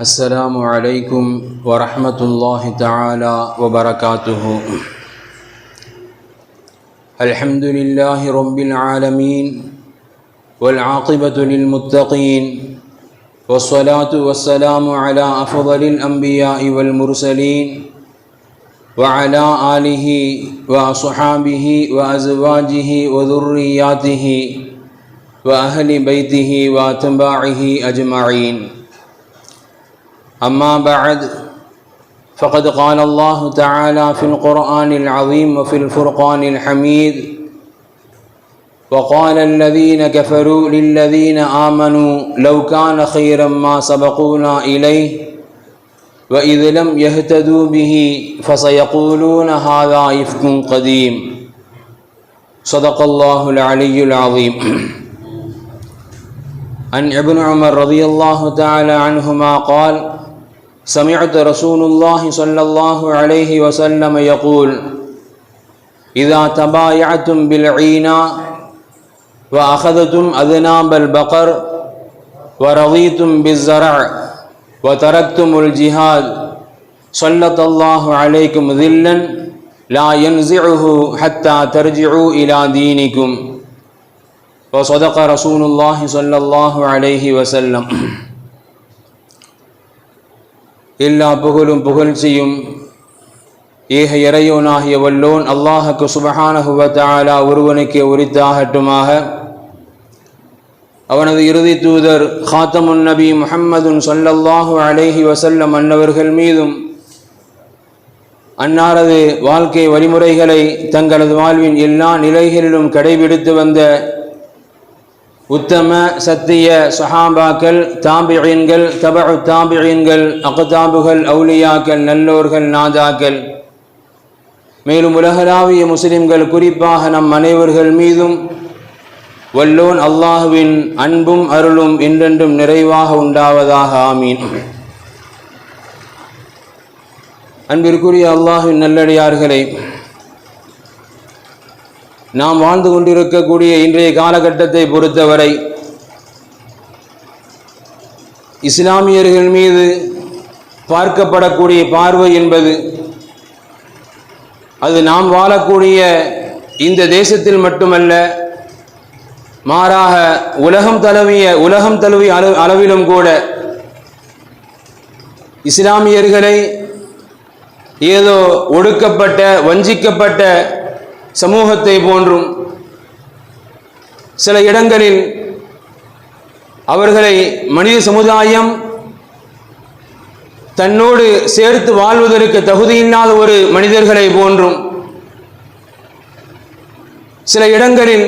السلام عليكم ورحمة الله تعالى وبركاته. الحمد لله رب العالمين والعاقبة للمتقين والصلاة والسلام على أفضل الأنبياء والمرسلين وعلى آله وأصحابه وأزواجه وذرياته وأهل بيته وأتباعه أجمعين. أما بعد فقد قال الله تعالى في القرآن العظيم وفي الفرقان الحميد وقال الذين كفروا للذين آمنوا لو كان خيرا ما سبقونا إليه وإذ لم يهتدوا به فسيقولون هذا إفك قديم. صدق الله العلي العظيم. عن ابن عمر رضي الله تعالى عنهما قال سمعت رسول الله صلى الله عليه وسلم يقول إذا تبايعتم بالعينا وأخذتم أذناب البقر ورضيتم بالزرع وتركتم الجهاد سلط الله عليكم ذلا لا ينزعه حتى ترجعوا إلى دينكم. وصدق رسول الله صلى الله عليه وسلم. எல்லா புகழும் புகழ்ச்சியும் ஏக இறையோனாகிய வல்லோன் அல்லாஹுக்கு சுபஹானஹுவ ஒருவனுக்கே உரித்தாகட்டுமாக. அவனது இறுதி தூதர் ஹாத்தமுன் நபி முஹம்மதுன் சொல்லல்லாஹு அலேஹி வசல்லம் அன்னவர்கள் மீதும் அன்னாரது வாழ்க்கை வழிமுறைகளை தங்களது வாழ்வின் எல்லா நிலைகளிலும் கடைபிடித்து வந்த உத்தம சத்திய சஹாபாக்கள் தாபியன்கள் தபு தாபியன்கள் அகதாபுகள் அவுலியாக்கள் நல்லோர்கள் நாதாக்கள் மேலும் உலகளாவிய முஸ்லிம்கள் குறிப்பாக நம் அனைவர்கள் மீதும் வல்லோன் அல்லாஹுவின் அன்பும் அருளும் என்றென்றும் நிறைவாக உண்டாவதாக ஆமீன். அன்பிற்குரிய அல்லாஹுவின் நல்லடியார்களை நாம் வாழ்ந்து கொண்டிருக்கக்கூடிய இன்றைய காலகட்டத்தை பொறுத்தவரை இஸ்லாமியர்கள் மீது பார்க்கப்படக்கூடிய பார்வை என்பது அது நாம் வாழக்கூடிய இந்த தேசத்தில் மட்டுமல்ல மாறாக உலகம் தழுவிய உலகம் தழுவிய அளவு அளவிலும் கூட இஸ்லாமியர்களை ஏதோ ஒடுக்கப்பட்ட வஞ்சிக்கப்பட்ட சமூகத்தை போன்றும் சில இடங்களில் அவர்களை மனித சமுதாயம் தன்னோடு சேர்த்து வாழ்வதற்கு தகுதியில்லாத ஒரு மனிதர்களை போன்றும் சில இடங்களில்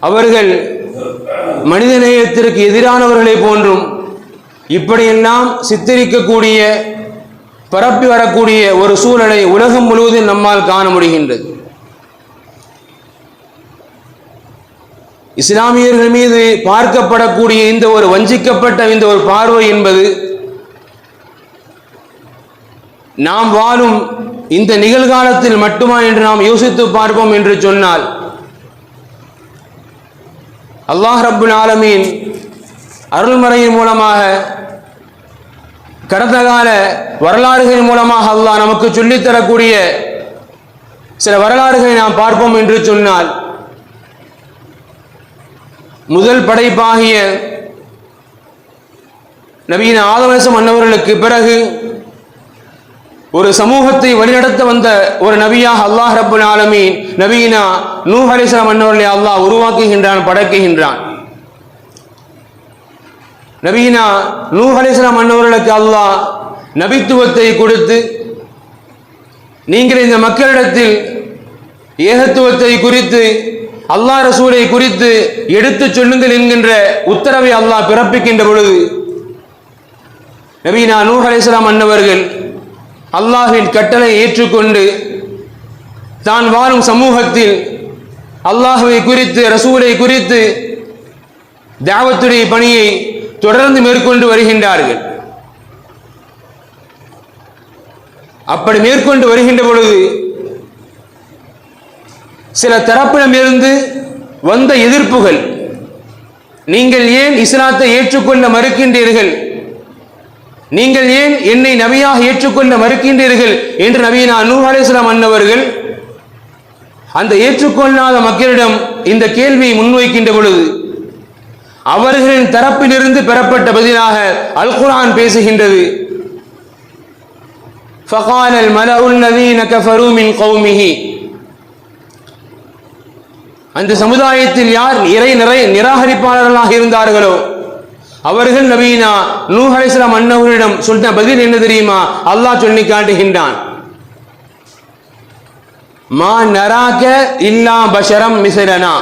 அவர்கள் மனிதநேயத்திற்கு எதிரானவர்களை போன்றும் இப்படியெல்லாம் சித்தரிக்கக்கூடிய பரப்பி வரக்கூடிய ஒரு சூழலை உலகம் முழுவதும் நம்மால் காண முடிகின்றது. இஸ்லாமியர்கள் மீது பார்க்கப்படக்கூடிய இந்த ஒரு வஞ்சிக்கப்பட்ட இந்த ஒரு பார்வை என்பது நாம் வாழும் இந்த நிகழ்காலத்தில் மட்டுமா என்று நாம் யோசித்து பார்ப்போம் என்று சொன்னால் அல்லாஹ் ரப்புல் ஆலமீன் அருள்மறையின் மூலமாக கடந்த கால வரலாறுகள் மூலமாக அல்லாஹ் நமக்கு சொல்லித்தரக்கூடிய சில வரலாறுகளை நாம் பார்ப்போம் என்று சொன்னால் முதல் படைப்பாகிய நவீன ஆதவசம் மன்னவர்களுக்கு பிறகு ஒரு சமூகத்தை வழிநடத்த வந்த ஒரு நபியாக அல்லாஹ் ரப்புல் ஆலமீன் நவீனா நூ அலிஸ்லாம் மன்னவர்களை அல்லாஹ் உருவாக்குகின்றான் படைக்குகின்றான். நவீனா நூ அலிஸ்லாம் மன்னவர்களுக்கு அல்லாஹ் நபித்துவத்தை கொடுத்து நீங்கள் இந்த மக்களிடத்தில் ஏகத்துவத்தை குறித்து அல்லாஹ் ரசூலை குறித்து எடுத்துச் சொல்லுங்கள் என்கின்ற உத்தரவை அல்லாஹ் பிறப்பிக்கின்ற பொழுது நபீனா நூஹ் அலிஸ்லாம் அன்னவர்கள் அல்லாஹின் கட்டளை ஏற்றுக்கொண்டு தான் வாழும் சமூகத்தில் அல்லாஹுவை குறித்து ரசூலை குறித்து தாவத்துடைய பணியை தொடர்ந்து மேற்கொண்டு வருகின்றார்கள். அப்படி மேற்கொண்டு வருகின்ற பொழுது சில தரப்பிடமிருந்து வந்த எதிர்ப்புகள் நீங்கள் ஏன் இஸ்லாத்தை ஏற்றுக்கொள்ள மறுக்கின்றீர்கள் நீங்கள் ஏன் என்னை நபியாக ஏற்றுக்கொள்ள மறுக்கின்றீர்கள் என்று நபியினா நூ அலைஹிஸ்ஸலாம் அன்னவர்கள் அந்த ஏற்றுக்கொள்ளாத மக்களிடம் இந்த கேள்வியை முன்வைக்கின்ற பொழுது அவர்களின் தரப்பிலிருந்து பெறப்பட்ட பதிலாக அல் குர்ஆன் பேசுகின்றது فقال الملأ الذين كفروا من قومه அந்த சமுதாயத்தில் யார் இறை நிறை நிராகரிப்பாளர்களாக இருந்தார்களோ அவர்கள் நவீனா நூஹ் அலைஹிஸ்ஸலாம் அன்னவரிடம் சொன்ன பதில் என்ன தெரியுமா? அல்லாஹ் சொல்லி காட்டுகின்றான். மா நராக இல்லா பஷரம் மிசரனா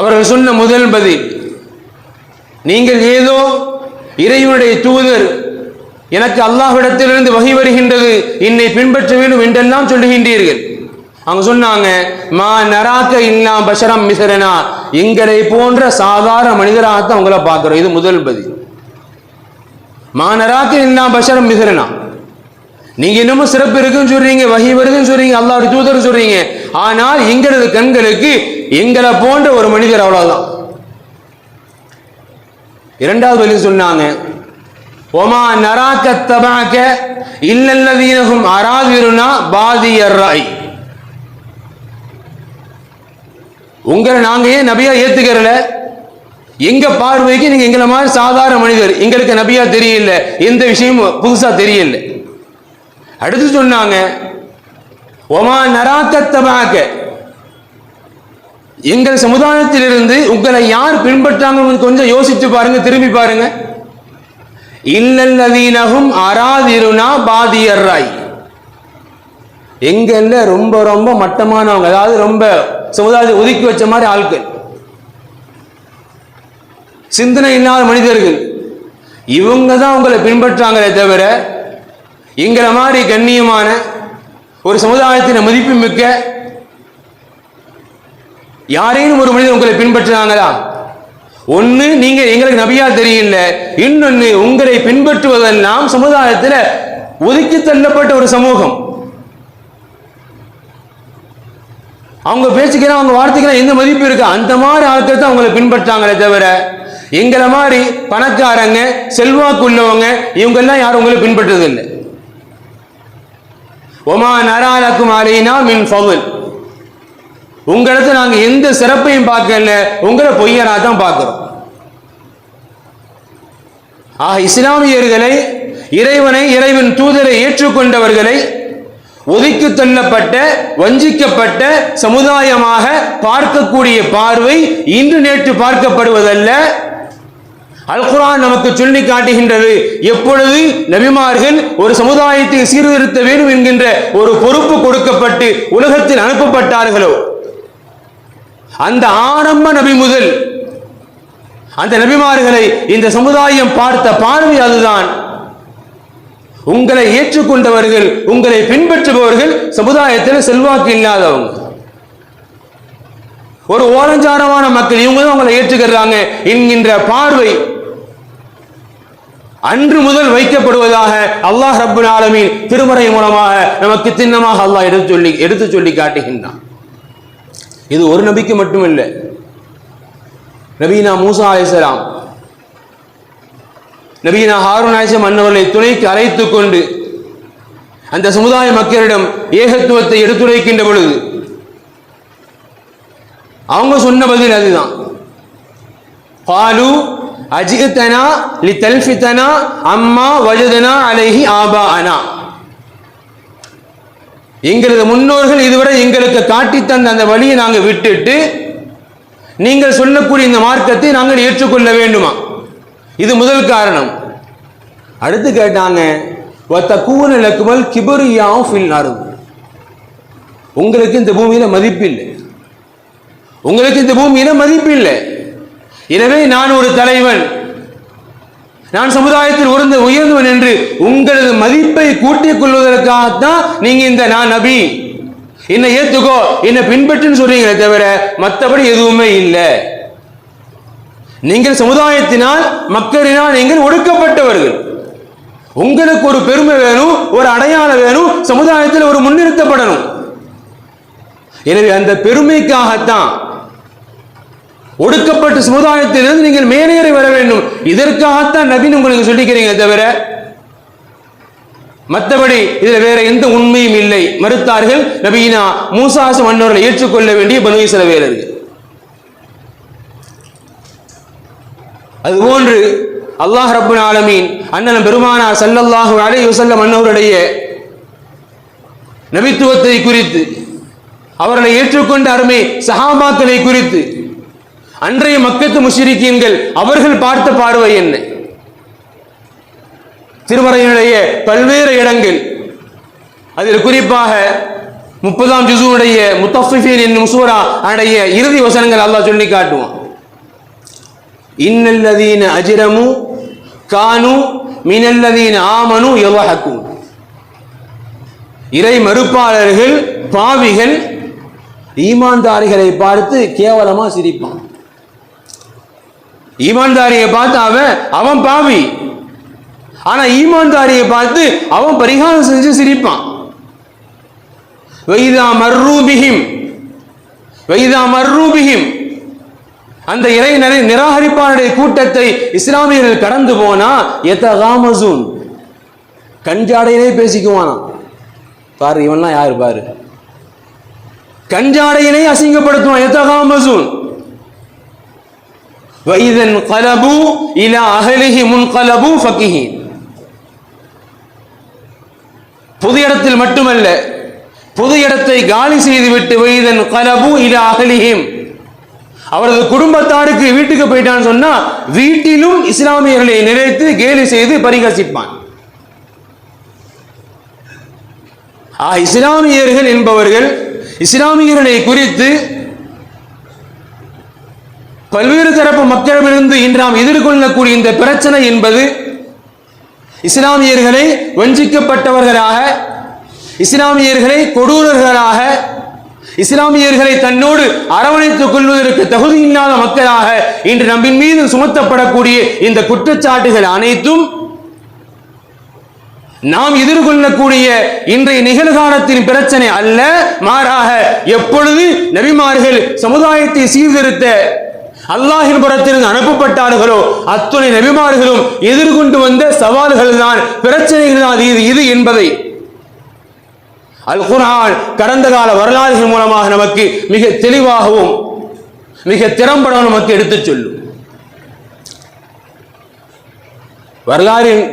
அவர்கள் சொன்ன முதல் பதில் நீங்கள் ஏதோ இறைவனுடைய தூதர் எனக்கு அல்லாஹ்விடத்திலிருந்து வகை வருகின்றது என்னை பின்பற்ற வேண்டும் என்றெல்லாம் சொல்லுகின்றீர்கள். அவங்க சொன்னாங்க மா நராக்க இல்லா பஷரம் மிசரனா. எங்களை போன்ற சாதாரண மனிதராகத்தான் உங்களை பார்க்கிறோம். இது முதல் பதில். மா நராக்க இல்லா பஷரம் மிசரனா. நீங்க இன்னமும் சிறப்பு இருக்குன்னு சொல்றீங்க வகி வருதுன்னு சொல்றீங்க அல்லாவுடைய தூதர் சொல்றீங்க. ஆனால் எங்களது கண்களுக்கு எங்களை போன்ற ஒரு மனிதர் அவ்வளவுதான். இரண்டாவது வழி சொன்னாங்க ஒமா நராக்க தபாக்க இல்லல்லதீனஹும் அராதிருனா பாதியர் ராய் உங்களை நாங்க ஏன் நபியா ஏத்துக்கிறல? எங்க பார்வைக்கு நீங்க எங்களை மாதிரி சாதாரண மனிதர் எங்களுக்கு நபியா தெரியல எந்த விஷயமும் புதுசா தெரியல. அடுத்து சொன்னாங்க ஒமா நராத்தத்தமாக. எங்கள் சமுதாயத்திலிருந்து உங்களை யார் பின்பற்றாங்க கொஞ்சம் யோசிச்சு பாருங்க திரும்பி பாருங்க. இல்லல்லதீனகும் அராதிருனா பாதியர்ராய். எங்கல்ல ரொம்ப ரொம்ப மட்டமானவங்க அதாவது ரொம்ப சமுதாயத்தை ஒதுக்கி வச்ச மாதிரி ஆட்கள். சிந்தனை இல்லாத மனிதர்கள். இவங்க தான் உங்களை பின்பற்றாங்களே தவிர எங்களை மாதிரி கண்ணியமான ஒரு சமுதாயத்தின் மதிப்பு மிக்க யாரேனும் ஒரு மனிதர் உங்களை பின்பற்றினாங்களா? ஒன்று நீங்க எங்களுக்கு நபியா தெரியல இன்னொன்னு உங்களை பின்பற்றுவதெல்லாம் சமுதாயத்தில் ஒதுக்கி தள்ளப்பட்ட ஒரு சமூகம். அவங்க பேச்சுக்கெல்லாம் அவங்க வார்த்தைக்கெல்லாம் எந்த மதிப்பு இருக்கு? அந்த மாதிரி ஆட்கள் தான் அவங்களை பின்பற்றாங்களே தவிர எங்களை மாதிரி பணக்காரங்க செல்வாக்கு உள்ளவங்க இவங்க எல்லாம் யாரும் உங்களை பின்பற்றுறது இல்லை ஒமா நராலக்கும் அலைனா மின் ஃபவுல். உங்களிடத்தை நாங்க எந்த சிறப்பையும் பார்க்கல உங்களை பொய்யராக தான் பார்க்கிறோம். ஆக இஸ்லாமியர்களை இறைவனை இறைவன் தூதரை ஏற்றுக்கொண்டவர்களை ஒதுக்கி தள்ளப்பட்ட வஞ்சிக்கப்பட்ட சமுதாயமாக பார்க்கக்கூடிய பார்வை இன்று நேற்று பார்க்கப்படுவதல்ல. அல்குரான் நமக்கு சொல்லி காட்டுகின்றது எப்பொழுது நபிமார்கள் ஒரு சமுதாயத்தை சீர்திருத்த வேண்டும் என்கின்ற ஒரு பொறுப்பு கொடுக்கப்பட்டு உலகத்தில் அனுப்பப்பட்டார்களோ? அந்த ஆரம்ப நபி முதல் அந்த நபிமார்களை இந்த சமுதாயம் பார்த்த பார்வை அதுதான். உங்களை ஏற்றுக்கொண்டவர்கள் உங்களை பின்பற்றுபவர்கள் சமுதாயத்தில் செல்வாக்கு இல்லாதவங்க. ஒரு ஓரஞ்சாரமான மக்கள் இவங்க தான் உங்களை ஏற்றுக்கிறாங்க என்கின்ற பார்வை. அன்று முதல் வைக்கப்படுவதாக அல்லாஹ் ரப்புல் ஆலமீன் திருமறை மூலமாக நமக்கு சின்னமாக அல்லாஹ் எடுத்து சொல்லி எடுத்து சொல்லி காட்டுகின்றான். இது ஒரு நபிக்கு மட்டுமில்லை. நபீனா மூசா அலிசலாம் நபீனா ஹாரூன் அலைஹிஸ்ஸலாம் அன்னவர்களை துணைக்கு அழைத்து கொண்டு அந்த சமுதாய மக்களிடம் ஏகத்துவத்தை எடுத்துரைக்கின்ற பொழுது அவங்க சொன்ன பதில் அதுதான். பாலு அஜிகத்தனா லி தல்ஃபித்தனா அம்மா வஜதனா அலைஹி ஆபா அனா எங்களது முன்னோர்கள் இதுவரை எங்களுக்கு காட்டி தந்த அந்த வழியை நாங்கள் விட்டுட்டு நீங்கள் சொல்லக்கூடிய இந்த மார்க்கத்தை நாங்கள் ஏற்றுக்கொள்ள வேண்டுமா? இது முதல் காரணம். அடுத்து கேட்டாங்க வத்தக்கூன இலக்குமல் கிபரியாவும் ஃபில் அருது உங்களுக்கு இந்த பூமியில் மதிப்பு இல்லை உங்களுக்கு இந்த பூமியில் மதிப்பு இல்லை எனவே நான் ஒரு தலைவன். நான் சமுதாயத்தில் உயர்ந்த உயர்ந்தவன் என்று உங்களது மதிப்பை கூட்டிக் கொள்வதற்காகத்தான் நீங்க இந்த நான் நபி. என்னை ஏத்துக்கோ என்னை பின்பற்றுன்னு சொல்றீங்களே தவிர மற்றபடி எதுவுமே இல்லை. நீங்கள் சமுதாயத்தினால் மக்களினால் நீங்கள் ஒடுக்கப்பட்டவர்கள். உங்களுக்கு ஒரு பெருமை வேணும் ஒரு அடையாளம் வேணும் சமுதாயத்தில் ஒரு முன்னிறுத்தப்படணும். எனவே அந்த பெருமைக்காகத்தான் ஒடுக்கப்பட்ட சமுதாயத்திலிருந்து நீங்கள் மேலேறி வர வேண்டும். இதற்காகத்தான் நவீன் உங்களுக்கு சொல்லிக்கிறீங்க தவிர மற்றபடி இதில் வேற எந்த உண்மையும் இல்லை. மறுத்தார்கள் நபீனா மூசாசு மன்னர்களை ஏற்றுக்கொள்ள வேண்டிய பனு சில அதுபோன்று அல்லாஹ் ரப்புல் ஆலமீன் அண்ணன் பெருமானார் சல்லல்லாஹு அலை வஸல்லம் அன்னவருடைய நபித்துவத்தை குறித்து அவர்களை ஏற்றுக்கொண்ட அருமை சஹாபாக்களை குறித்து அன்றைய மக்கத்து முஷிரிக்கீன்கள் அவர்கள் பார்த்த பார்வை என்ன? திருமறையினுடைய பல்வேறு இடங்கள் அதில் குறிப்பாக முப்பதாம் ஜிசுவுடைய முத்தஃபிஃபீன் என்னும் சூரா அடைய இறுதி வசனங்கள் அல்லாஹ் சொல்லி காட்டுவான். இன்னல்லதீன அஜிரமு கானு மினல்லதீன ஆமனு எவ்வகக்கும் இறை மறுப்பாளர்கள் பாவிகள் ஈமான்தாரிகளை பார்த்து கேவலமா சிரிப்பான். ஈமான்தாரியை பார்த்து அவன் அவன் பாவி. ஆனா ஈமான்தாரியை பார்த்து அவன் பரிகாரம் செஞ்சு சிரிப்பான். வைதா மர்ரூபிஹிம் வைதா மர்ரூபிஹிம் அந்த இறை நிராகரிப்பாளருடைய கூட்டத்தை இஸ்லாமியர்கள் கடந்து போனா எத்தகாமசூன் கஞ்சாடையிலே பேசிக்குவானா? பாரு இவன்லாம் யாரு பாரு? கஞ்சாடையிலே அசிங்கப்படுத்துவான். எத்தகாமசூன் வைதன் கலபு இலா அகலிஹி முன் கலபு ஃபக்கிஹீன் பொது இடத்தில் மட்டுமல்ல பொது இடத்தை காலி செய்துவிட்டு வைதன் கலபு இலா அகலிஹிம் அவரது குடும்பத்தாருக்கு வீட்டுக்கு போயிட்டான்னு சொன்னா வீட்டிலும் இஸ்லாமியர்களை நினைத்து கேலி செய்து பரிகசிப்பான். ஆ இஸ்லாமியர்கள் என்பவர்கள் இஸ்லாமியர்களை குறித்து பல்வேறு தரப்பு மக்களிடமிருந்து இன்று நாம் எதிர்கொள்ளக்கூடிய இந்த பிரச்சனை என்பது இஸ்லாமியர்களை வஞ்சிக்கப்பட்டவர்களாக இஸ்லாமியர்களை கொடூரர்களாக இஸ்லாமியர்களை தன்னோடு அரவணைத்துக் கொள்வதற்கு தகுதியில்லாத மக்களாக இன்று நம்பின் மீது சுமத்தப்படக்கூடிய இந்த குற்றச்சாட்டுகள் அனைத்தும் நாம் எதிர்கொள்ளக்கூடிய இன்றைய நிகழ்காலத்தின் பிரச்சனை அல்ல மாறாக எப்பொழுது நபிமார்கள் சமுதாயத்தை சீர்திருத்த அல்லாஹின் புறத்திலிருந்து அனுப்பப்பட்டார்களோ அத்துணை நபிமார்களும் எதிர்கொண்டு வந்த சவால்கள் தான் பிரச்சனைகள் தான் இது இது என்பதை அல் குரான் கடந்த கால வரலாறுகள் மூலமாக நமக்கு மிக தெளிவாகவும் மிக திறம்பட நமக்கு எடுத்துச் சொல்லும். வரலாறில்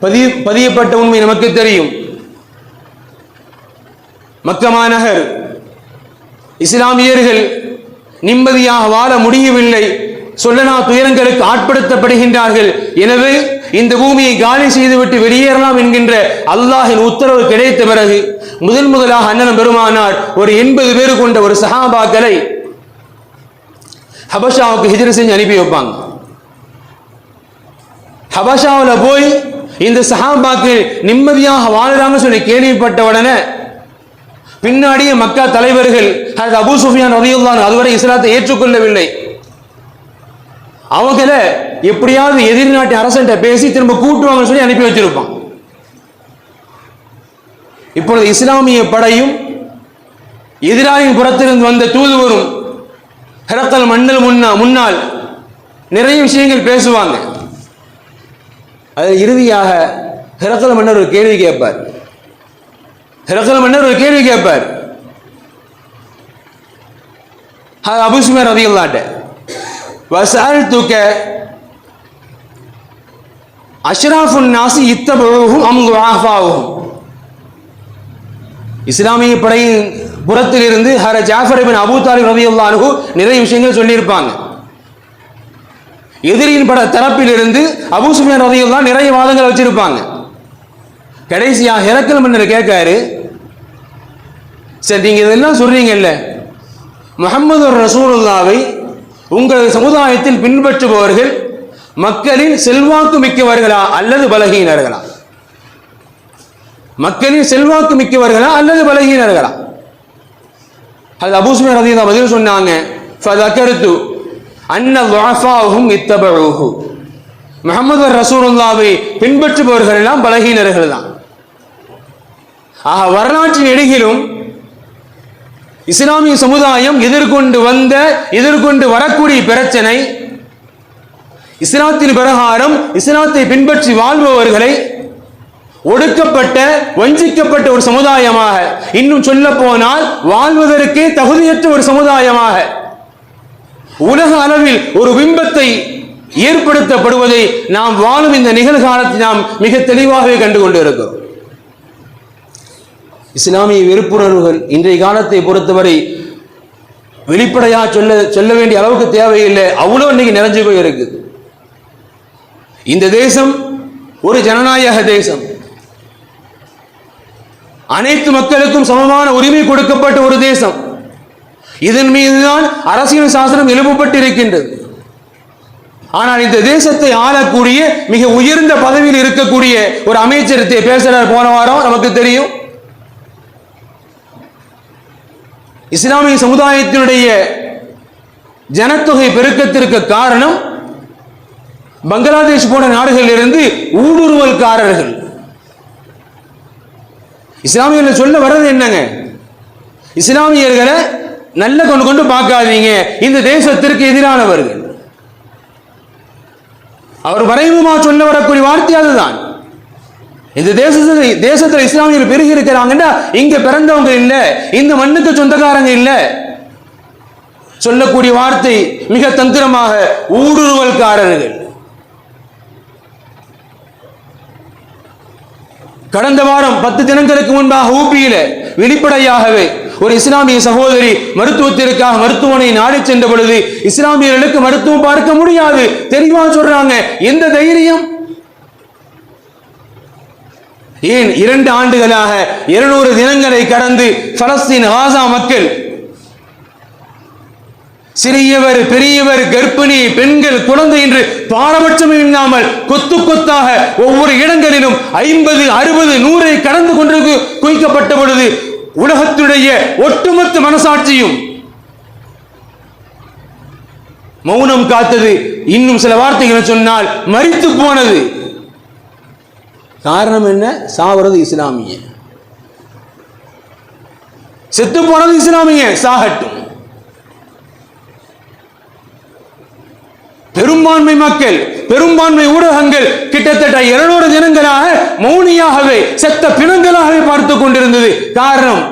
பதிய பதியப்பட்ட உண்மை நமக்கு தெரியும். மக்கமா நகர் இஸ்லாமியர்கள் நிம்மதியாக வாழ முடியவில்லை. சொல்லனா துயரங்களுக்கு ஆட்படுத்தப்படுகின்றார்கள். எனவே இந்த பூமியை காலி செய்துவிட்டு வெளியேறலாம் என்கின்ற அல்லாஹின் உத்தரவு கிடைத்த பிறகு முதன் முதலாக அண்ணன் பெருமானார் ஒரு எண்பது பேர் கொண்ட ஒரு சஹாபாக்களை ஹபஷாவுக்கு ஹிஜர் செஞ்சு அனுப்பி வைப்பாங்க. ஹபஷாவில் போய் இந்த சஹாபாக்கு நிம்மதியாக வாழுறாங்கன்னு சொல்லி கேள்விப்பட்ட உடனே பின்னாடியே மக்கா தலைவர்கள் ஹஜரத் அபு சுஃபியான் ரலியல்லாஹு அதுவரை இஸ்லாத்தை ஏற்றுக்கொள்ளவில்லை. அவங்கள எப்படியாவது எதிர்நாட்டு அரசன்ட்ட பேசி திரும்ப கூட்டுவாங்கன்னு சொல்லி அனுப்பி வச்சிருப்பான். இப்பொழுது இஸ்லாமிய படையும் எதிராளியின் புறத்திலிருந்து வந்த தூதுவரும் ஹெரக்கல் மன்னல் முன்னா முன்னால் நிறைய விஷயங்கள் பேசுவாங்க. அதில் இறுதியாக ஹெரக்கல் மன்னர் ஒரு கேள்வி கேட்பார். ஹெரக்கல் மன்னர் ஒரு கேள்வி கேட்பார். அது அபுசுமர் ரதியுல்லாட்ட வசால் தூக்க அஷ்ராஃபுன் நாசி இத்தபழுகும் அங்கு துஆஃபாவுஹும் இஸ்லாமிய படையின் புறத்திலிருந்து ஹர ஜாஃபர் பின் அபு தாலிப் ரலியல்லாஹு அன்ஹு நிறைய விஷயங்கள் சொல்லியிருப்பாங்க எதிரியின் பட தரப்பிலிருந்து அபூ சுஃபியான் ரலியல்லாஹு நிறைய வாதங்கள் வச்சிருப்பாங்க கடைசியா ஹெரக்கல் மன்னர் கேட்காரு சரி நீங்க இதெல்லாம் சொல்றீங்கல்ல முகமது ரசூலுல்லாவை உங்கள் சமுதாயத்தில் பின்பற்றுபவர்கள் மக்களின் செல்வாக்கு மிக்கவர்களா அல்லது பலகீனர்களா? மக்களின் செல்வாக்கு மிக்கவர்களா அல்லது பலகீனர்களா? அது அபூஸ்மே ரதி பதில் சொன்னாங்க ஃபதக்கருத்து அன்ன துஅஃபாஹும் இத்தபஉஹு முஹம்மது ரசூலுல்லாவை பின்பற்றுபவர்கள் எல்லாம் பலகீனர்கள் தான் ஆக வரலாற்றின் இடையிலும் இஸ்லாமிய சமுதாயம் எதிர்கொண்டு வந்த எதிர்கொண்டு வரக்கூடிய பிரச்சனை இஸ்லாத்தின் பிரகாரம் இஸ்லாத்தை பின்பற்றி வாழ்பவர்களை ஒடுக்கப்பட்ட வஞ்சிக்கப்பட்ட ஒரு சமுதாயமாக இன்னும் சொல்ல போனால் வாழ்வதற்கே தகுதியற்ற ஒரு சமுதாயமாக உலக அளவில் ஒரு பிம்பத்தை ஏற்படுத்தப்படுவதை நாம் வாழும் இந்த நிகழ்காலத்தை நாம் மிக தெளிவாகவே கண்டு கொண்டு இருக்கிறோம் இஸ்லாமிய வெறுப்புணர்வுகள் இன்றைய காலத்தை பொறுத்தவரை வெளிப்படையாக சொல்ல சொல்ல வேண்டிய அளவுக்கு தேவையில்லை. அவ்வளோ இன்னைக்கு நிறைஞ்சு போய் இருக்குது இந்த தேசம் ஒரு ஜனநாயக தேசம். அனைத்து மக்களுக்கும் சமமான உரிமை கொடுக்கப்பட்ட ஒரு தேசம். இதன் மீதுதான் அரசியல் சாசனம் எழுப்பப்பட்டிருக்கின்றது. ஆனால் இந்த தேசத்தை ஆளக்கூடிய மிக உயர்ந்த பதவியில் இருக்கக்கூடிய ஒரு அமைச்சர் பேசுறார். போன வாரம் நமக்கு தெரியும். இஸ்லாமிய சமுதாயத்தினுடைய ஜனத்தொகை பெருக்கத்திற்கு காரணம் பங்களாதேஷ் போன்ற நாடுகளிலிருந்து ஊடுருவல்காரர்கள். இஸ்லாமியர்கள் சொல்ல வர்றது என்னங்க? இஸ்லாமியர்களை நல்ல கொண்டு கொண்டு பார்க்காதீங்க. இந்த தேசத்திற்கு எதிரானவர்கள். அவர் மறைமுகமாக சொல்ல வரக்கூடிய வார்த்தை அதுதான். இந்த தேசத்தில் தேசத்தில் இஸ்லாமியர் பெருகி இருக்கிறாங்கன்னா இங்க பிறந்தவங்க இல்ல. இந்த மண்ணுக்கு சொந்தக்காரங்க இல்ல. சொல்லக்கூடிய வார்த்தை மிக தந்திரமாக ஊடுருவல்காரர்கள். கடந்த வாரம் பத்து தினங்களுக்கு முன்பாக ஊபியில வெளிப்படையாகவே ஒரு இஸ்லாமிய சகோதரி மருத்துவத்திற்காக மருத்துவமனை நாடி சென்ற பொழுது இஸ்லாமியர்களுக்கு மருத்துவம் பார்க்க முடியாது. தெரியுமா சொல்றாங்க எந்த தைரியம்? ஏன் இரண்டு ஆண்டுகளாக இருநூறு தினங்களை கடந்து பலஸ்தீன் காசா மக்கள் சிறியவர் பெரியவர் கர்ப்பிணி பெண்கள் குழந்தை என்று பாரபட்சம் இல்லாமல் கொத்து கொத்தாக ஒவ்வொரு இடங்களிலும் ஐம்பது அறுபது நூறை கடந்து கொண்டு குவிக்கப்பட்ட பொழுது உலகத்துடைய ஒட்டுமொத்த மனசாட்சியும் மௌனம் காத்தது. இன்னும் சில வார்த்தைகளை சொன்னால் மறித்து போனது. காரணம் என்ன? சாவறது இஸ்லாமிய. செத்து போனது இஸ்லாமிய சாகட்டும். பெரும்பான்மை மக்கள் பெரும்பான்மை ஊடகங்கள் கிட்டத்தட்ட இருநூறு தினங்களாக மௌனியாகவே செத்த பிணங்களாகவே பார்த்து கொண்டிருந்தது. காரணம்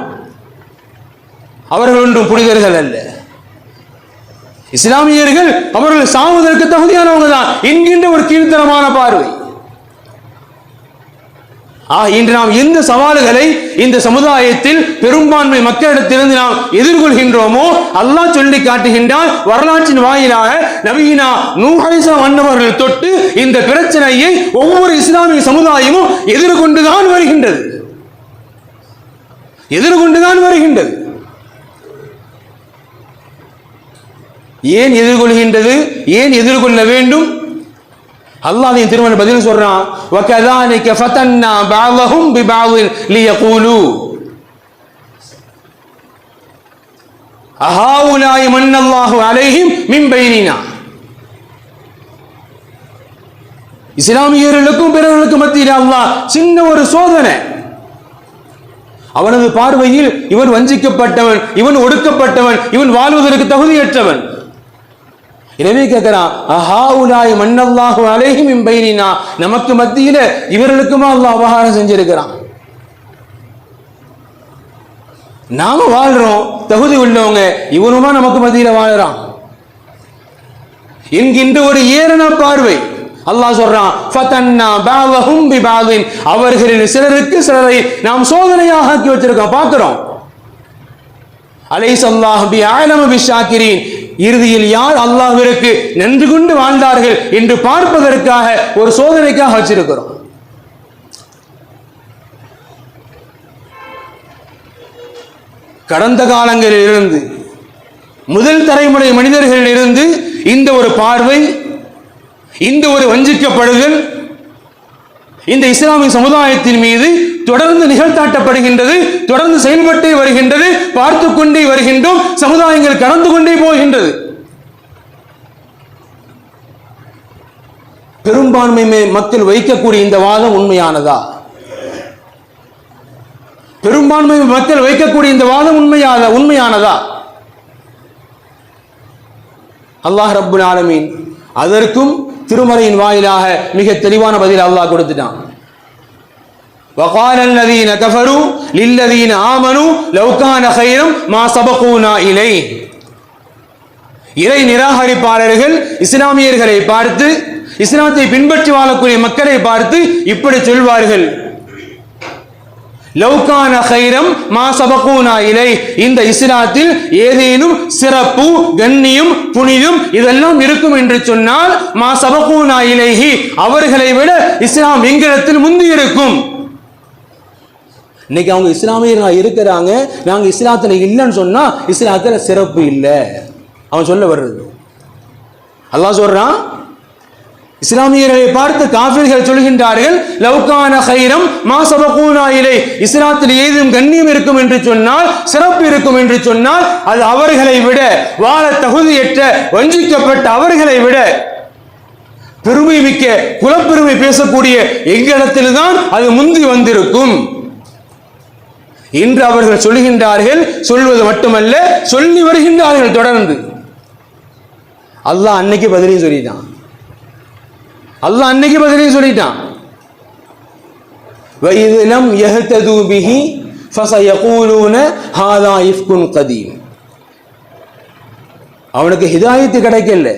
அவர்கள் ஒன்றும் புனிதர்கள் அல்ல. இஸ்லாமியர்கள் அவர்கள் சாவதற்கு தகுதியானவங்க தான். என்கின்ற ஒரு கீழ்த்தனமான பார்வை. இன்று நாம் எந்த சவால்களை இந்த சமுதாயத்தில் பெரும்பான்மை மக்களிடத்திலிருந்து நாம் எதிர்கொள்கின்றோமோ அல்லாஹ் சொல்லி காட்டுகின்றால் வரலாற்றின் வாயிலாக நவீனா நூஹைசா மன்னவர்கள் தொட்டு இந்த பிரச்சனையை ஒவ்வொரு இஸ்லாமிய சமுதாயமும் எதிர்கொண்டுதான் வருகின்றது. எதிர்கொண்டுதான் வருகின்றது. ஏன் எதிர்கொள்கின்றது? ஏன் எதிர்கொள்ள வேண்டும்? அல்லாஹ் நீ திருமண பதில் சொல்றான். வகதானிக ஃபதன்னா பஅலஹும் பிபஅலின் லியகூலு. அஹாவுலாய் மன்னல்லாஹு அலைஹிம் மின் பைனினா. இஸ்லாமியர்களுக்கும் பிறர்களுக்கும் மத்தியில் அல்லாஹ் சின்ன ஒரு சோதனை. அவனது பார்வையில் இவன் வஞ்சிக்கப்பட்டவன் இவன் ஒடுக்கப்பட்டவன் இவன் வாழ்வதற்கு தகுதியற்றவன். எனவே கேட்கிறான் அஹாவுலாய் மன்னல்லாஹு அலைஹிம் இம்பைனினா நமக்கு மத்தியில இவர்களுக்குமா அல்லாஹ் அபகாரம் செஞ்சிருக்கிறான். நாம வாழ்றோம் தகுதி உள்ளவங்க இவனுமா நமக்கு மத்தியில வாழறான். என்கின்ற ஒரு ஏரண பார்வை அல்லாஹ் சொல்றான் ஃபதன்னா பாவஹும் பிபாதின். அவர்களின் சிலருக்கு சிலரை நாம் சோதனையாக ஆக்கி வச்சிருக்கோம் பார்க்கிறோம். அலை அல்லாஹ் பி ஆலம பி ஷாக்கிரீன் இறுதியில் யார் அல்லாஹிற்கு நன்றி கொண்டு வாழ்ந்தார்கள் என்று பார்ப்பதற்காக ஒரு சோதனைக்காக வச்சிருக்கிறோம். கடந்த காலங்களில் இருந்து முதல் தலைமுறை மனிதர்களில் இருந்து இந்த ஒரு பார்வை இந்த ஒரு வஞ்சிக்கப்படுதல் இந்த இஸ்லாமிய சமுதாயத்தின் மீது தொடர்ந்து நிகழ்த்தாட்டப்படுகின்றது தொடர்ந்து செயல்பட்டே வருகின்றது பார்த்து கொண்டே வருகின்றோம் சமுதாயங்கள் கடந்து கொண்டே போகின்றது. பெரும்பான்மை மக்கள் வைக்கக்கூடிய இந்த வாதம் உண்மையானதா? பெரும்பான்மை மக்கள் வைக்கக்கூடிய இந்த வாதம் உண்மையாத உண்மையானதா? அல்லாஹ் ரப்புல் ஆலமீன் அதற்கும் திருமறையின் வாயிலாக மிக தெளிவான பதில் அல்லாஹ் கொடுத்துட்டான் وقال الذين كفروا للذين آمنوا لو كان خيرا ما سبقونا إليه இறை நிராகரிப்பாளர்கள் இஸ்லாமியர்களை பார்த்து இஸ்லாத்தை பின்பற்றி வாழக்கூடிய மக்களை பார்த்து இப்படி சொல்வார்கள் லௌகான ஹைரம் மா சபகூனா இலை. இந்த இஸ்லாத்தில் ஏதேனும் சிறப்பு கண்ணியம் புனிதம் இதெல்லாம் இருக்கும் என்று சொன்னால் மா சபகூனா இலைஹி அவர்களை விட இஸ்லாம் எங்களிடத்தில் முந்தி இருக்கும். இன்னைக்கு அவங்க இஸ்லாமியர்களா இருக்கிறாங்க நாங்க இஸ்லாத்துல இல்லைன்னு சொன்னா இஸ்லாத்துல சிறப்பு இல்லை. அவன் சொல்ல வர்றது. அல்லாஹ் சொல்றான் இஸ்லாமியர்களை பார்த்து காஃபிர்கள் சொல்கின்றார்கள் லவ்கான ஹைரம் மா சபகூனா இலை. இஸ்லாத்தில் ஏதும் கண்ணியம் இருக்கும் என்று சொன்னால் சிறப்பு இருக்கும் என்று சொன்னால் அது அவர்களை விட வாழ தகுதியற்ற வஞ்சிக்கப்பட்ட அவர்களை விட பெருமை மிக்க குலப்பெருமை பேசக்கூடிய எங்களிடத்தில்தான் அது முந்தி வந்திருக்கும். இன்று அவர்கள் சொல்லுகின்றார்கள் சொல்வது மட்டுமல்ல சொல்லி வருகின்றார்கள் தொடர்ந்து. அல்லாஹ் அன்னைக்கு பதிலையும் சொல்லிட்டான். அல்ல அன்னைக்கு பதிலையும் சொல்லிட்டான். வைதிலம் எஹ்தது பிஹி ஃபசயகூலூன ஹாதா இஃப்குன் கதீம். அவனுக்கு ஹிதாயத்து கிடைக்கல.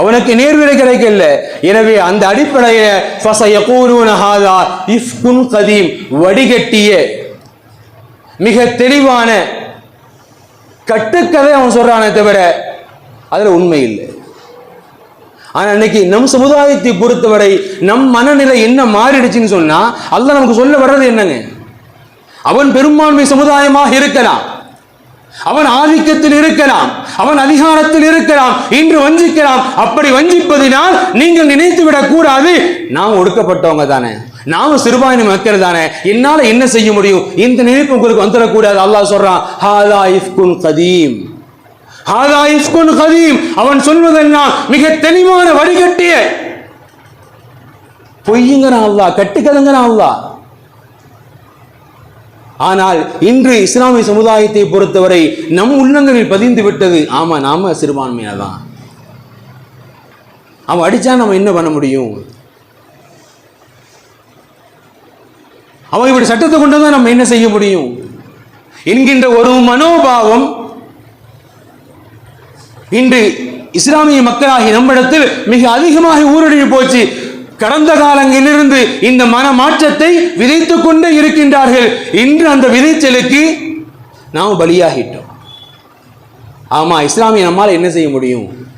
அவனுக்கு நேர்விடை கிடைக்கல. எனவே அந்த அடிப்படையில் ஃபசயகூலூன ஹாதா இஃப்குன் கதீம் வடிகட்டிய மிக தெளிவான கட்டுக்கதை அவன் சொல்றானே தவிர அதுல உண்மை இல்லை. ஆனால் இன்னைக்கு நம் சமுதாயத்தை பொறுத்தவரை நம் மனநிலை என்ன மாறிடுச்சுன்னு சொன்னா அல்ல நமக்கு சொல்ல வர்றது என்னங்க? அவன் பெரும்பான்மை சமுதாயமாக இருக்கலாம். அவன் ஆதிக்கத்தில் இருக்கலாம். அவன் அதிகாரத்தில் இருக்கலாம். இன்று வஞ்சிக்கலாம். அப்படி வஞ்சிப்பதினால் நீங்கள் நினைத்து விடக் கூடாது. நாம் ஒடுக்கப்பட்டவங்க தானே. நாம சிறுபாயின மக்கள் தானே. என்னால என்ன செய்ய முடியும்? இந்த நினைப்பு உங்களுக்கு வந்துடக்கூடாது அல்லாஹ் சொல்றான் ஹாலா இஃப்குன் கதீம். ஹாதா இஃப்குன் கதீம் அவன் சொல்வதெல்லாம் மிக தெளிவான வடிகட்டிய. பொய்யுங்கிறான் அல்லாஹ் கட்டுக்கதங்கிறான் அல்லாஹ். ஆனால் இன்று இஸ்லாமிய சமுதாயத்தை பொறுத்தவரை நம் உள்ளங்களில் பதிந்து விட்டது. ஆமா நாம சிறுபான்மையாக தான். அவன் அடிச்சா நம்ம என்ன பண்ண முடியும்? அவன் இப்படி சட்டத்தை கொண்டு தான் நம்ம என்ன செய்ய முடியும்? என்கின்ற ஒரு மனோபாவம் இன்று இஸ்லாமிய மக்களாகிய நம்மிடத்தில் மிக அதிகமாக ஊரடங்கி போச்சு. கடந்த காலங்களிலிருந்து இந்த மன மாற்றத்தை விதைத்துக் கொண்டே இருக்கின்றார்கள். இன்று அந்த விதைச்சலுக்கு நாம் பலியாகிட்டோம். ஆமா இஸ்லாமிய நம்மால் என்ன செய்ய முடியும்?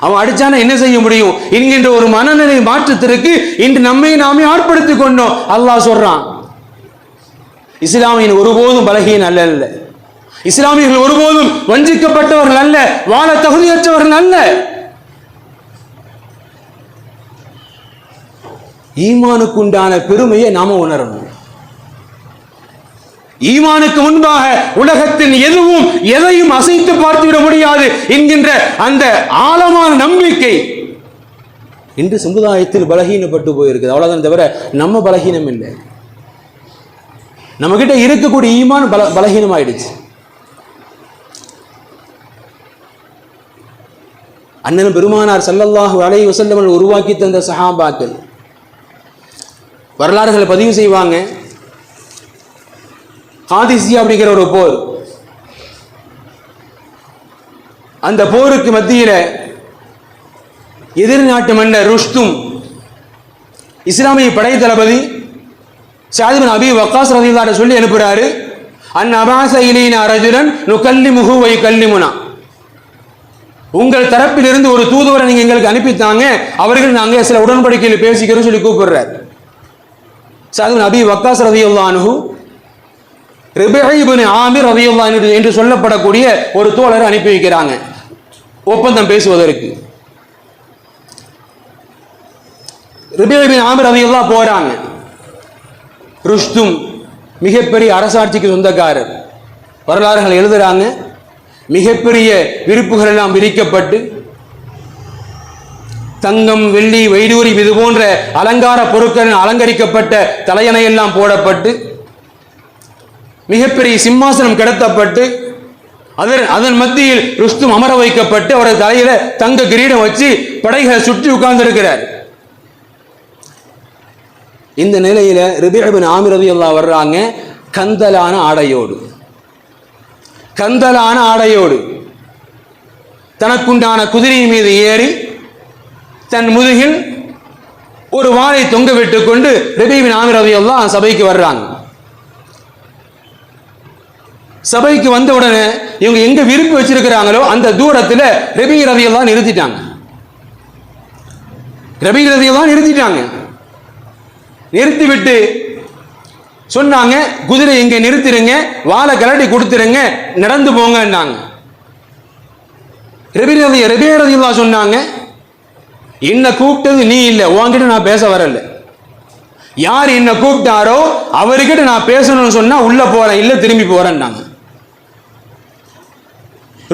அவன் அடிச்சானா என்ன செய்ய முடியும்? என்கின்ற ஒரு மனநிலை மாற்றத்திற்கு இன்று நம்மை நாமே ஆட்படுத்திக் கொண்டோம். அல்லாஹ் சொல்றான் இஸ்லாமியின் ஒருபோதும் பலகீன் அல்ல அல்ல. இஸ்லாமியர்கள் ஒருபோதும் வஞ்சிக்கப்பட்டவர்கள் அல்ல வாழ தகுதியற்றவர்கள் அல்ல. ஈமானுக்குண்டான பெருமையை நாம உணரணும். ஈமானுக்கு முன்பாக உலகத்தின் எதுவும் எதையும் அசைத்து பார்த்துவிட முடியாது என்கின்ற அந்த ஆழமான நம்பிக்கை இன்று சமுதாயத்தில் பலகீனப்பட்டு போயிருக்குது. அவ்வளவுதான் தவிர நம்ம பலகீனம் இல்லை. நம்ம கிட்ட இருக்கக்கூடிய ஈமான் பல பலகீனமாயிடுச்சு. அண்ணன் பெருமானார் சல்லல்லாஹு அலை வஸல்லம் உருவாக்கி தந்த சஹாபாக்கள். வரலாறுகளை பதிவு செய்வாங்க. காதிசியா அப்படிங்கிற ஒரு போர். அந்த போருக்கு மத்தியில எதிர் நாட்டு மன்னர் ருஷ்தும் இஸ்லாமிய படை தளபதி சாதிபன் அபி வக்காஸ் ரதில்லாட்ட சொல்லி அனுப்புகிறாரு அன் அபாச இலையின அரஜுரன் நுகல்லி முகுவை கல்லிமுனா உங்கள் தரப்பிலிருந்து ஒரு தூதுவரை நீங்க எங்களுக்கு அனுப்பித்தாங்க. அவர்கள் நாங்க சில உடன்படிக்கையில் பேசிக்கிறோம் சொல்லி கூப்பிடுறார். சாது நபி வக்காஸ் ரதியுல்லானு ரிபைபின் ஆமிர் ரதியுல்லா என்று சொல்லப்படக்கூடிய ஒரு தோழரை அனுப்பி வைக்கிறாங்க. ஒப்பந்தம் பேசுவதற்கு. ரிபைபின் ஆமிர் ரதியுல்லா போறாங்க. ருஷ்தும் மிகப்பெரிய அரசாட்சிக்கு சொந்தக்காரர். வரலாறுகள் எழுதுறாங்க. மிகப்பெரிய விருப்புகள் எல்லாம் விரிக்கப்பட்டு தங்கம் வெள்ளி வைடூரி இது போன்ற அலங்கார பொருட்கள் அலங்கரிக்கப்பட்ட தலையணை எல்லாம் போடப்பட்டு மிகப்பெரிய சிம்மாசனம் கிடத்தப்பட்டு அதன் அதன் மத்தியில் ருஸ்தும் அமர வைக்கப்பட்டு அவரது தலையில தங்க கிரீடம் வச்சு படைகளை சுற்றி உட்கார்ந்திருக்கிறார். இந்த நிலையில ரிபிபின் ஆமிரதி எல்லாம் வர்றாங்க கந்தலான ஆடையோடு. கந்தலான ஆடையோடு தனக்குண்டான குதிரை மீது ஏறி தன் முதுகில் ஒரு வாளை தொங்க விட்டுக் கொண்டு ரபீபின் ஆமிரதி சபைக்கு வர்றாங்க. சபைக்கு வந்த உடனே இவங்க எங்க விருப்பு வச்சிருக்கிறாங்களோ அந்த தூரத்தில் ரபி ரதியெல்லாம் நிறுத்திட்டாங்க. ரபி ரதியெல்லாம் நிறுத்திட்டாங்க. நிறுத்திவிட்டு சொன்னாங்க குதிரை இங்க நிறுத்திடுங்க வாழை கலட்டி கொடுத்துருங்க நடந்து போங்கன்னாங்க. ரபி ரதி சொன்னாங்க என்ன கூப்பிட்டது நீ இல்லை உன்கிட்ட நான் பேச வரல. யார் என்ன கூப்பிட்டாரோ அவர்கிட்ட நான் பேசணும்னு சொன்னா உள்ள போறேன் இல்லை திரும்பி போகிறேன்னாங்க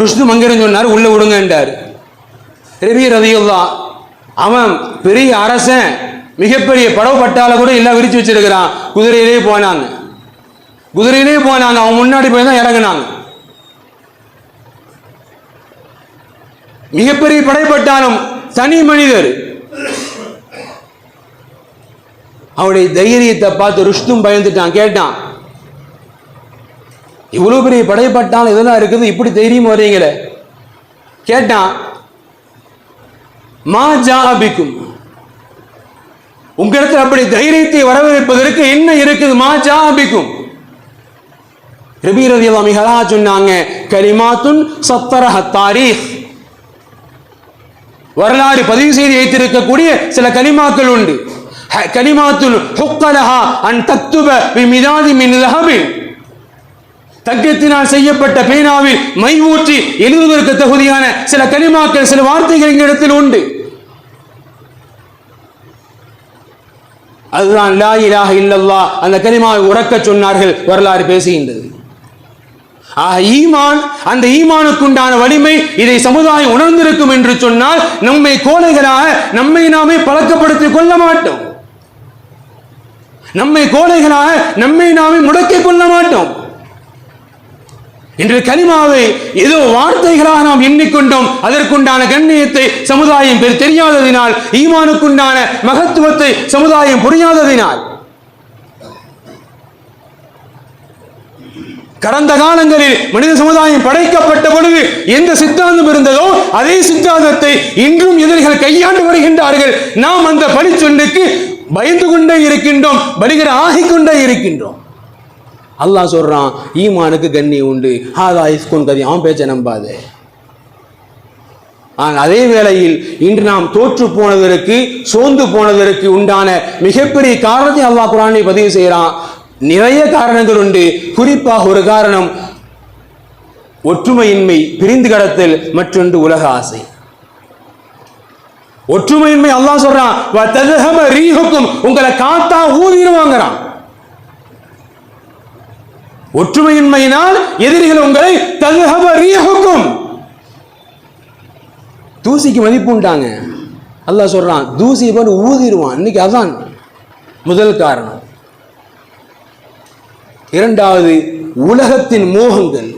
ருஷ்து மங்கரன் சொன்னார் உள்ள விடுங்கன்றார். ரவி ரதியுல்லா அவன் பெரிய அரசன் மிகப்பெரிய படவு பட்டால கூட எல்லாம் விரிச்சு வச்சிருக்கிறான். குதிரையிலேயே போனாங்க குதிரையிலேயே போனாங்க அவன் முன்னாடி போய் தான் இறங்குனாங்க மிகப்பெரிய படைப்பட்டாலும் தனி மனிதர். அவருடைய தைரியத்தை பார்த்து ருஷ்ணும் பயந்துட்டான். கேட்டான் இவ்வளவு பெரிய படைப்பட்டாலும் இதெல்லாம் இருக்குது? இப்படி தைரியம் வரீங்களே? கேட்டான் மா ஜாபிக்கும். உங்களிடத்தில் அப்படி தைரியத்தை வரவேற்பதற்கு என்ன இருக்குது? மா அபிக்கும். ரபி ரதி சொன்னாங்க கரிமாத்துன் சத்தரஹ தாரீக். வரலாறு பதிவு செய்து வைத்திருக்கக்கூடிய சில கனிமாக்கள் உண்டு. கனிமாத்துல் ஹுக்கலஹா அன் தத்துவ விமிதாதி மின் லஹபின். செய்யப்பட்ட பேனாவில் மை ஊற்றி எழுதுவதற்கு தகுதியான சில கனிமாக்கள் சில வார்த்தைகள் எங்களிடத்தில் உண்டு. அதுதான் லா இலாக இல்லல்லா அந்த கலிமாவை உறக்க சொன்னார்கள் வரலாறு பேசுகின்றது. ஆக ஈமான் அந்த ஈமானுக்குண்டான வலிமை இதை சமுதாயம் உணர்ந்திருக்கும் என்று சொன்னால் நம்மை கோழைகளாக நம்மை நாமே பழக்கப்படுத்திக் கொள்ள மாட்டோம். நம்மை கோழைகளாக நம்மை நாமே முடக்கிக் கொள்ள மாட்டோம். இன்று கனிமாவை ஏதோ வார்த்தைகளாக நாம் எண்ணிக்கொண்டோம். அதற்குண்டான கண்ணியத்தை சமுதாயம் பெரு தெரியாததினால் ஈமானுக்குண்டான மகத்துவத்தை சமுதாயம் புரியாததினால். கடந்த காலங்களில் மனித சமுதாயம் படைக்கப்பட்ட பொழுது எந்த சித்தாந்தம் இருந்ததோ அதே சித்தாந்தத்தை இன்றும் எதிரிகள் கையாண்டு வருகின்றார்கள். நாம் அந்த பழிச்சொல்லுக்கு பயந்து கொண்டே இருக்கின்றோம் பலிகர ஆகிக்கொண்டே இருக்கின்றோம். அல்லாஹ் சொல்கிறான் ஈமானுக்கு கண்ணி உண்டு. ஹாதா இஸ்கூன் கதி அவன் பேச்சை நம்பாது. ஆனால் அதே வேளையில் இன்று நாம் தோற்று போனதற்கு சோர்ந்து போனதற்கு உண்டான மிகப்பெரிய காரணத்தை அல்லாஹ் குரானை பதிவு செய்கிறான். நிறைய காரணங்கள் உண்டு. குறிப்பாக ஒரு காரணம் ஒற்றுமையின்மை பிரிந்து கடத்தல் மற்றொன்று உலக ஆசை. ஒற்றுமையின்மை அல்லாஹ் சொல்றான் உங்களை காத்தா ஊதிடுவாங்கிறான் ஒற்றுமையின்மையினால் எதிரிகள் உங்களை தகுக்கும் தூசிக்கு மதிப்பு உண்டாங்க. அல்லாஹ் சொல்றான் தூசி போட்டு ஊதிடுவான். இன்னைக்கு அதான் முதல் காரணம். இரண்டாவது உலகத்தின் மோகங்கள்.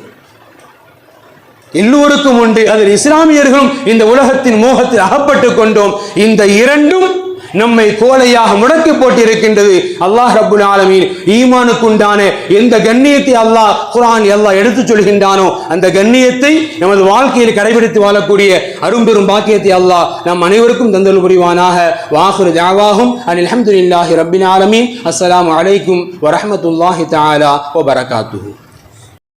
எல்லோருக்கும் உண்டு. அதில் இஸ்லாமியர்களும் இந்த உலகத்தின் மோகத்தில் அகப்பட்டு கொண்டோம். இந்த இரண்டும் நம்மை கோலையாக முடக்கி போட்டிருக்கின்றது. அல்லாஹ் ரபுல் ஆலமீன் ஈமானுக்குண்டான எந்த கண்ணியத்தை அல்லாஹ் குரான் அல்லாஹ் எடுத்துச் சொல்கின்றானோ அந்த கண்ணியத்தை நமது வாழ்க்கையில் கடைபிடித்து வாழக்கூடிய அரும்பெரும் பாக்கியத்தை அல்லாஹ் நம் அனைவருக்கும் தந்தல் புரிவானாக. வாசுரு ஜாவாகும் அனில் அஹமது இல்லாஹி ரபின் ஆலமீன். அஸ்லாம் அலைக்கும் வரமத்துல்லாஹி தாலா ஓ பரகாத்துஹு